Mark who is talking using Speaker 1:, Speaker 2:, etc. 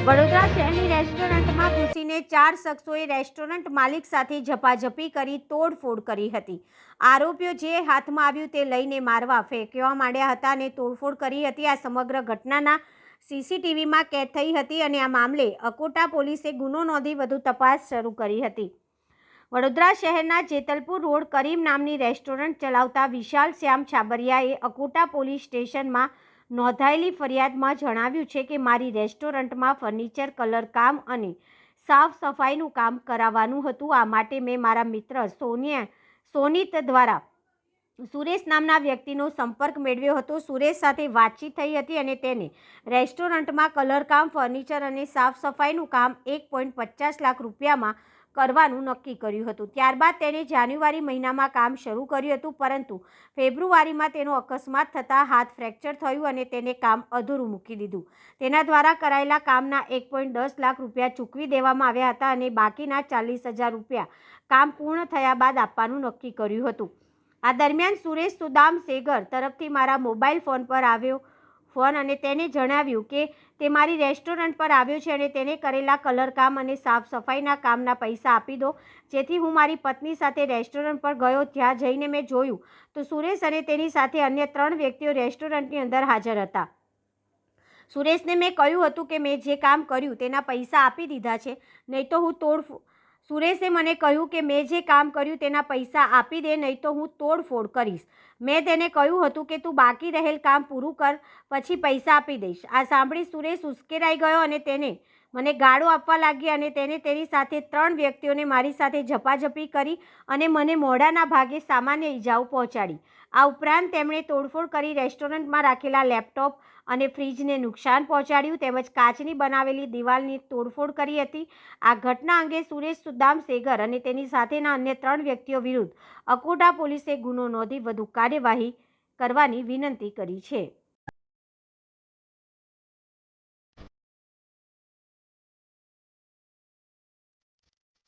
Speaker 1: વડોદરા શહેરની રેસ્ટોરન્ટમાં ઘૂસીને ચાર શખ્સોએ રેસ્ટોરન્ટ માલિક સાથે ઝપાઝપી કરી તોડફોડ કરી હતી. આરોપીઓ જે હાથમાં આવ્યું તે લઈને મારવા ફેંકવા માંડ્યા હતા અને તોડફોડ કરી હતી. આ સમગ્ર ઘટનાના સીસીટીવીમાં કેદ થઈ હતી અને આ મામલે અકોટા પોલીસે ગુનો નોંધી વધુ તપાસ શરૂ કરી હતી. વડોદરા શહેરના જેતલપુર રોડ કરીમ નામની રેસ્ટોરન્ટ ચલાવતા વિશાલ શ્યામ છાબરિયાએ અકોટા પોલીસ સ્ટેશનમાં નોંધાયેલી ફરિયાદમાં જણાવ્યું છે કે મારી રેસ્ટોરન્ટમાં ફર્નિચર કલરકામ અને સાફ સફાઈનું કામ કરાવવાનું હતું. આ માટે મેં મારા મિત્ર સોનિયા, સોનિત દ્વારા સુરેશ નામના વ્યક્તિનો સંપર્ક મેળવ્યો હતો. સુરેશ સાથે વાતચીત થઈ હતી અને તેને રેસ્ટોરન્ટમાં કલરકામ ફર્નિચર અને સાફ સફાઈનું કામ એક પોઈન્ટ પચાસ લાખ રૂપિયામાં કરવાનું નક્કી કર્યું હતું. ત્યારબાદ તેણે જાન્યુઆરી મહિનામાં કામ શરૂ કર્યું હતું, પરંતુ ફેબ્રુઆરીમાં તેનો અકસ્માત થતાં હાથ ફ્રેક્ચર થયું અને તેને કામ અધૂરું મૂકી દીધું. તેના દ્વારા કરાયેલા કામના એક પોઈન્ટ દસ લાખ રૂપિયા ચૂકવી દેવામાં આવ્યા હતા અને બાકીના ચાલીસ હજાર રૂપિયા કામ પૂર્ણ થયા બાદ આપવાનું નક્કી કર્યું હતું. આ દરમિયાન સુરેશ સુદામ સેગર તરફથી મારા મોબાઈલ ફોન પર આવ્યો ફોન અને તેને જણાવ્યું કે તે મારી રેસ્ટોરન્ટ પર આવ્યો છે અને તેને કરેલા કલરકામ અને સાફ સફાઈના કામના પૈસા આપી દો. જેથી હું મારી પત્ની સાથે રેસ્ટોરન્ટ પર ગયો ત્યાં જઈને મેં જોયું. તો સુરેશ અને તેની સાથે અન્ય ત્રણ વ્યક્તિઓ રેસ્ટોરન્ટની અંદર હાજર હતા. સુરેશને મેં કહ્યું હતું કે મેં જે કામ કર્યું તેના પૈસા આપી દીધા છે. નહીં તો હું તોડ સુરેશે મને કહ્યું કે મેં જે કામ કર્યું તેના પૈસા આપી દે, નહીં તો હું તોડફોડ કરીશ. મેં તેને કહ્યું હતું કે તું બાકી રહેલ કામ પૂરું કર, પછી પૈસા આપી દઈશ. આ સાંભળી સુરેશ ઉશ્કેરાઈ ગયો અને તેને મને ગાળો આપવા લાગી અને તેને તેની સાથે ત્રણ વ્યક્તિઓને મારી સાથે ઝપાઝપી કરી અને મને મોઢાના ભાગે સામાન્ય ઈજાઓ પહોંચાડી. આ ઉપરાંત તેમણે તોડફોડ કરી રેસ્ટોરન્ટમાં રાખેલા લેપટોપ અને ફ્રીજને નુકસાન પહોંચાડ્યું, તેમજ કાચની બનાવેલી દિવાલની તોડફોડ કરી હતી. આ ઘટના અંગે સુરેશ સુદામ સેગર અને તેની સાથેના અન્ય ત્રણ વ્યક્તિઓ વિરુદ્ધ અકોટા પોલીસે ગુનો નોંધી વધુ કાર્યવાહી કરવાની વિનંતી કરી છે.